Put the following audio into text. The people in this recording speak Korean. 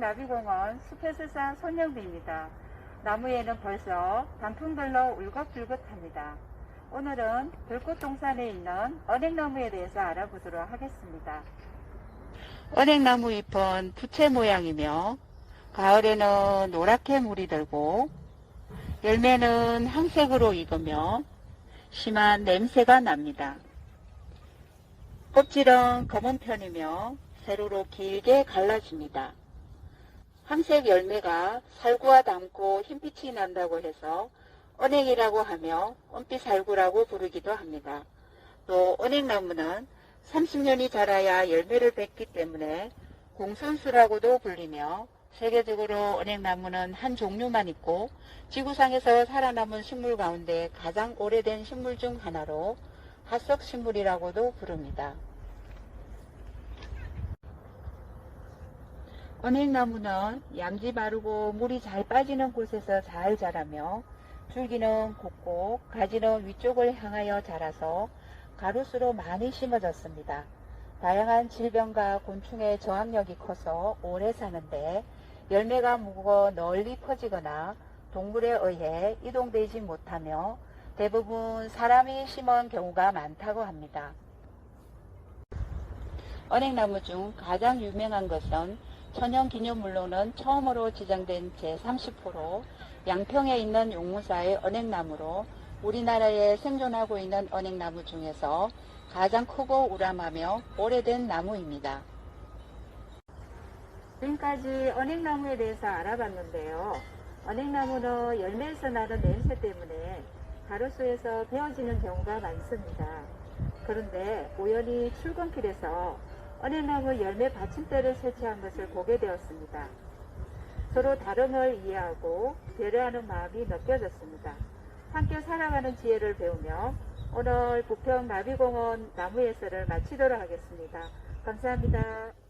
나비공원 숲해수산 손영비입니다. 나무에는 벌써 단풍들로 울긋불긋합니다. 오늘은 불꽃동산에 있는 은행나무에 대해서 알아보도록 하겠습니다. 은행나무 잎은 부채 모양이며 가을에는 노랗게 물이 들고 열매는 황색으로 익으며 심한 냄새가 납니다. 껍질은 검은 편이며 세로로 길게 갈라집니다. 황색 열매가 살구와 닮고 흰빛이 난다고 해서 은행이라고 하며 은빛 살구라고 부르기도 합니다. 또 은행나무는 30년이 자라야 열매를 맺기 때문에 공선수라고도 불리며 세계적으로 은행나무는 한 종류만 있고 지구상에서 살아남은 식물 가운데 가장 오래된 식물 중 하나로 화석식물이라고도 부릅니다. 은행나무는 양지 바르고 물이 잘 빠지는 곳에서 잘 자라며 줄기는 곱고 가지는 위쪽을 향하여 자라서 가로수로 많이 심어졌습니다. 다양한 질병과 곤충의 저항력이 커서 오래 사는데 열매가 무거 널리 퍼지거나 동물에 의해 이동되지 못하며 대부분 사람이 심은 경우가 많다고 합니다. 은행나무 중 가장 유명한 것은 천연 기념물로는 처음으로 지정된 제30호로 양평에 있는 용무사의 은행나무로 우리나라에 생존하고 있는 은행나무 중에서 가장 크고 우람하며 오래된 나무입니다. 지금까지 은행나무에 대해서 알아봤는데요. 은행나무는 열매에서 나는 냄새 때문에 가로수에서 베어지는 경우가 많습니다. 그런데 우연히 출근길에서 은행나무 열매 받침대를 설치한 것을 보게 되었습니다. 서로 다름을 이해하고 배려하는 마음이 느껴졌습니다. 함께 살아가는 지혜를 배우며 오늘 부평 나비공원 나무 예설을 마치도록 하겠습니다. 감사합니다.